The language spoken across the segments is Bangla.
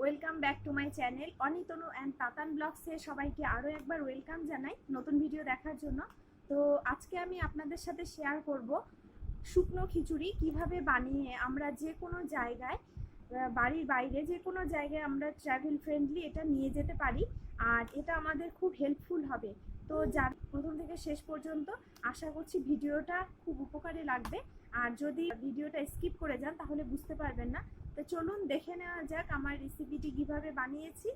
Welcome back to my channel Anitanu and Tatan ব্লগসে সবাইকে আরও একবার ওয়েলকাম জানাই নতুন ভিডিও দেখার জন্য। তো আজকে আমি আপনাদের সাথে শেয়ার করব শুকনো খিচুড়ি কীভাবে বানিয়ে আমরা যে কোনো জায়গায় বাড়ির বাইরে যে কোনো জায়গায় আমরা ট্রাভেল ফ্রেন্ডলি এটা নিয়ে যেতে পারি আর এটা আমাদের খুব হেল্পফুল হবে। তো যার প্রথম থেকে শেষ পর্যন্ত আশা করছি ভিডিওটা খুব উপকারে লাগবে। আর যদি ভিডিওটা স্কিপ করে যান তাহলে বুঝতে পারবেন না। তো চলুন দেখে নেওয়া যাক আমার রেসিপিটি কীভাবে বানিয়েছি।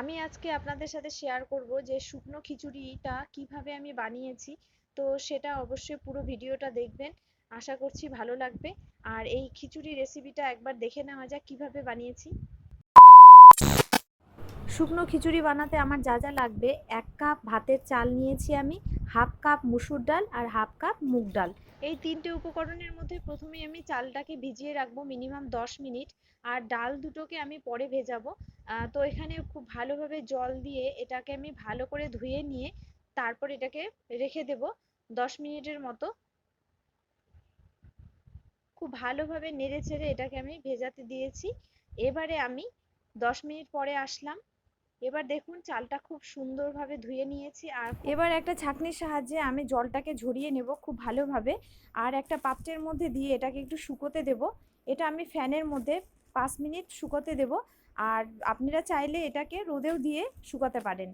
আমি আজকে আপনাদের সাথে শেয়ার করব যে শুকনো খিচুড়িটা কীভাবে আমি বানিয়েছি। তো সেটা অবশ্যই পুরো ভিডিওটা দেখবেন। আশা করছি ভালো লাগবে। আর এই খিচুড়ি রেসিপিটা একবার দেখে নেওয়া যাক কীভাবে বানিয়েছি। শুকনো খিচুড়ি বানাতে আমার যা যা লাগবে, এক কাপ ভাতের চাল নিয়েছি আমি। হাফ কাপ মুসুর ডাল আর হাফ কাপ মুগ ডাল। এই তিনটে উপকরণের মধ্যে প্রথমে আমি চালটাকে ভিজিয়ে রাখব মিনিমাম দশ মিনিট আর ডাল দুটোকে আমি পরে ভেজাবো। তো এখানে খুব ভালোভাবে জল দিয়ে এটাকে আমি ভালো করে ধুয়ে নিয়ে তারপর এটাকে রেখে দেব দশ মিনিটের মতো। খুব ভালোভাবে নেড়ে চেড়ে এটাকে আমি ভেজাতে দিয়েছি। এবারে আমি দশ মিনিট পরে আসলাম। এবার দেখুন চালটা খুব সুন্দরভাবে ধুয়ে নিয়েছি আর এবার একটা ছাঁকনির সাহায্যে আমি জলটাকে ঝরিয়ে নেব খুব ভালোভাবে। আর একটা পাত্রের মধ্যে দিয়ে এটাকে একটু শুকোতে দেব। এটা আমি ফ্যানের মধ্যে পাঁচ মিনিট শুকোতে দেব। আর আপনারা চাইলে এটাকে রোদেও দিয়ে শুকাতে পারেন।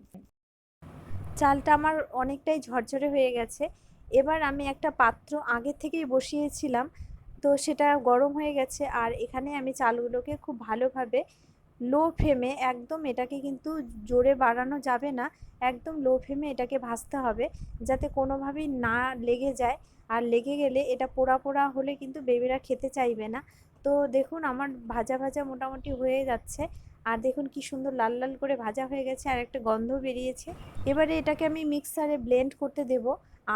চালটা আমার অনেকটাই ঝরঝরে হয়ে গেছে। এবার আমি একটা পাত্র আগে থেকেই বসিয়েছিলাম। তো সেটা গরম হয়ে গেছে। আর এখানে আমি চালগুলোকে খুব ভালোভাবে লো ফ্লেমে একদম এটাকে কিন্তু জোরে বাড়ানো যাবে না। একদম লো ফ্লেমে এটাকে ভাজতে হবে যাতে কোনোভাবেই না লেগে যায়। আর লেগে গেলে এটা পোড়া পোড়া হলে কিন্তু বেবিরা খেতে চাইবে না। তো দেখুন আমার ভাজা ভাজা মোটামুটি হয়ে যাচ্ছে। আর দেখুন কি সুন্দর লাল লাল করে ভাজা হয়ে গেছে। আর একটা গন্ধ বেরিয়েছে। এবারে এটাকে আমি মিক্সারে ব্লেন্ড করতে দেব।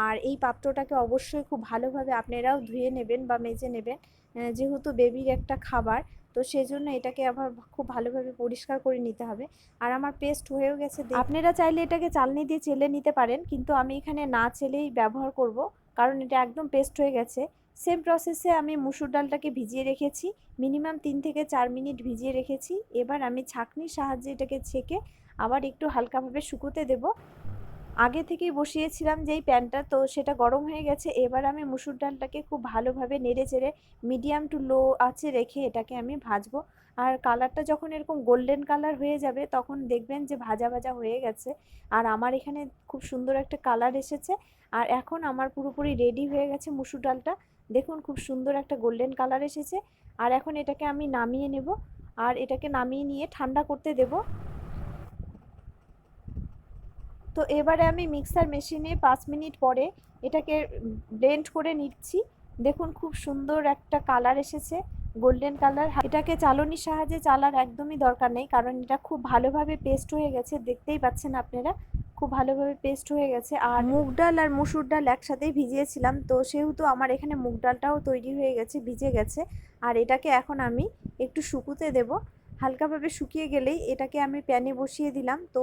আর এই পাত্রটাকে অবশ্যই খুব ভালোভাবে আপনারাও ধুয়ে নেবেন বা মেজে নেবেন। যেহেতু বেবির একটা খাবার, তো সেই জন্য এটাকে আবার খুব ভালোভাবে পরিষ্কার করে নিতে হবে। আর আমার পেস্ট হয়েও গেছে আপনারা চাইলে এটাকে চালনি দিয়ে চেলে নিতে পারেন, কিন্তু আমি এখানে না চেলেই ব্যবহার করব, কারণ এটা একদম পেস্ট হয়ে গেছে। সেম প্রসেসে আমি মুসুর ডালটাকে ভিজিয়ে রেখেছি, মিনিমাম তিন থেকে চার মিনিট ভিজিয়ে রেখেছি। এবার আমি ছাঁকনির সাহায্যে এটাকে ছেঁকে আবার একটু হালকাভাবে শুকোতে দেব। আগে থেকেই বসিয়েছিলাম যেই প্যানটা তো সেটা গরম হয়ে গেছে, এবার আমি মুসুর ডালটাকে খুব ভালোভাবে নেড়ে চেড়ে মিডিয়াম টু লো আছে রেখে এটাকে আমি ভাজবো। আর কালারটা যখন এরকম গোল্ডেন কালার হয়ে যাবে, তখন দেখবেন যে ভাজা ভাজা হয়ে গেছে। আর আমার এখানে খুব সুন্দর একটা কালার এসেছে। আর এখন আমার পুরোপুরি রেডি হয়ে গেছে মুসুর ডালটা। দেখুন খুব সুন্দর একটা গোল্ডেন কালার এসেছে। আর এখন এটাকে আমি নামিয়ে নেব। আর এটাকে নামিয়ে নিয়ে ঠান্ডা করতে দেব। তো এবারে আমি মিক্সার মেশিনে পাঁচ মিনিট পরে এটাকে ব্লেন্ড করে নিচ্ছি। দেখুন খুব সুন্দর একটা কালার এসেছে গোল্ডেন কালার এটাকে চালনির সাহায্যে চালার একদমই দরকার নেই, কারণ এটা খুব ভালোভাবে পেস্ট হয়ে গেছে। দেখতেই পাচ্ছেন আপনারা, খুব ভালোভাবে পেস্ট হয়ে গেছে। আর মুগ ডাল আর মুসুর ডাল একসাথেই ভিজিয়েছিলাম, তো সেহেতু আমার এখানে মুগ ডালটাও তৈরি হয়ে গেছে, ভিজে গেছে। আর এটাকে এখন আমি একটু শুকুতে দেব। হালকাভাবে শুকিয়ে গেলেই এটাকে আমি প্যানে বসিয়ে দিলাম। তো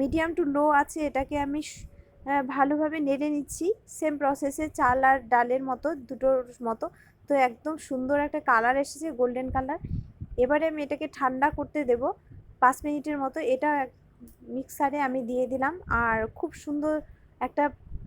মিডিয়াম টু লো আছে এটাকে আমি ভালোভাবে নেড়ে নিচ্ছি। সেম প্রসেসে চাল আর ডালের মতো, দুটোর মতো। তো একদম সুন্দর একটা কালার এসেছে, গোল্ডেন কালার। এবারে আমি এটাকে ঠান্ডা করতে দেব পাঁচ মিনিটের মতো। এটা মিক্সারে আমি দিয়ে দিলাম। আর খুব সুন্দর একটা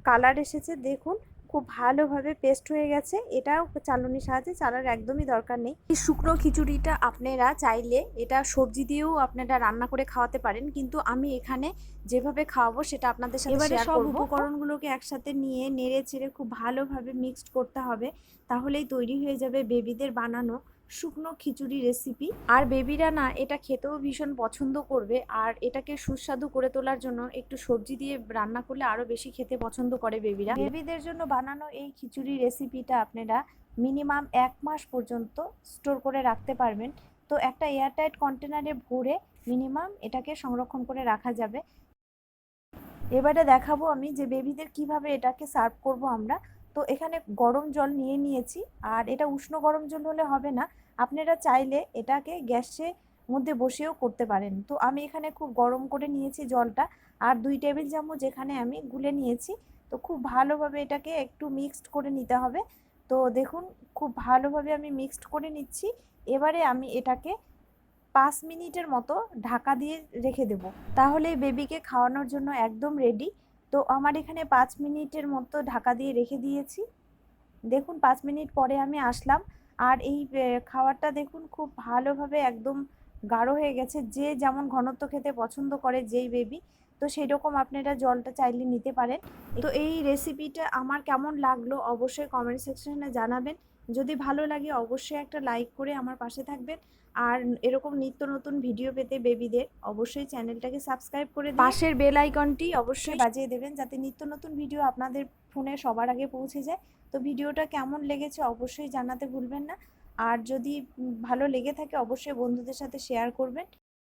কালার এসেছে, দেখুন। খুব ভালোভাবে পেস্ট হয়ে গেছে। এটাও চালনির সাহায্যে চালার একদমই দরকার নেই। এই শুকনো খিচুড়িটা আপনারা চাইলে এটা সবজি দিয়েও আপনারা রান্না করে খাওয়াতে পারেন। কিন্তু আমি এখানে যেভাবে খাওয়াবো সেটা আপনাদের সাথে এবারে সব উপকরণগুলোকে একসাথে নিয়ে নেড়ে চেড়ে খুব ভালোভাবে মিক্সড করতে হবে। তাহলেই তৈরি হয়ে যাবে বেবিদের বানানো শুকনো খিচুড়ি রেসিপি আর বেবিরা না এটা খেতেও ভীষণ পছন্দ করবে আর এটাকে সুস্বাদু করে তোলার জন্য একটু সবজি দিয়ে রান্না করলে আরও বেশি খেতে পছন্দ করে বেবিরা বেবিদের জন্য বানানো এই খিচুড়ি রেসিপিটা আপনারা মিনিমাম এক মাস পর্যন্ত স্টোর করে রাখতে পারবেন। তো একটা এয়ারটাইট কন্টেনারে ভরে মিনিমাম এটাকে সংরক্ষণ করে রাখা যাবে। এবারে দেখাবো আমি যে বেবিদের কীভাবে এটাকে সার্ভ করব আমরা। তো এখানে গরম জল নিয়ে নিয়েছি। আর এটা উষ্ণ গরম জল হলে হবে না। আপনারা চাইলে এটাকে গ্যাসে মধ্যে বসেও করতে পারেন। তো আমি এখানে খুব গরম করে নিয়েছি জলটা। আর দুই টেবিল চামচ এখানে আমি গুলে নিয়েছি। তো খুব ভালোভাবে এটাকে একটু মিক্সড করে নিতে হবে। তো দেখুন, খুব ভালোভাবে আমি মিক্সড করে নিচ্ছি। এবারে আমি এটাকে পাঁচ মিনিটের মতো ঢাকা দিয়ে রেখে দেব। তাহলে বেবিকে খাওয়ানোর জন্য একদম রেডি। তো আমার এখানে পাঁচ মিনিটের মতো ঢাকা দিয়ে রেখে দিয়েছি। দেখুন, পাঁচ মিনিট পরে আমি আসলাম। আর এই খাবারটা দেখুন, খুব ভালোভাবে একদম গাঢ় হয়ে গেছে। যে যেমন ঘনত্ব খেতে পছন্দ করে, যেই বেবি তো সেই রকম আপনারা জলটা চাইলে নিতে পারেন। তো এই রেসিপিটা আমার কেমন লাগল, অবশ্যই কমেন্ট সেকশনে জানাবেন। যদি ভালো লাগে অবশ্যই একটা লাইক করে আমার পাশে থাকবেন। আর এরকম নিত্য নতুন ভিডিও পেতে বেবিদের অবশ্যই চ্যানেলটাকে সাবস্ক্রাইব করে পাশের বেল আইকনটি অবশ্যই বাজিয়ে দেবেন যাতে নিত্য নতুন ভিডিও আপনাদের ফোনে সবার আগে পৌঁছে যায়। তো ভিডিওটা কেমন লেগেছে অবশ্যই জানাতে ভুলবেন না। আর যদি ভালো লেগে থাকে অবশ্যই বন্ধুদের সাথে শেয়ার করবেন।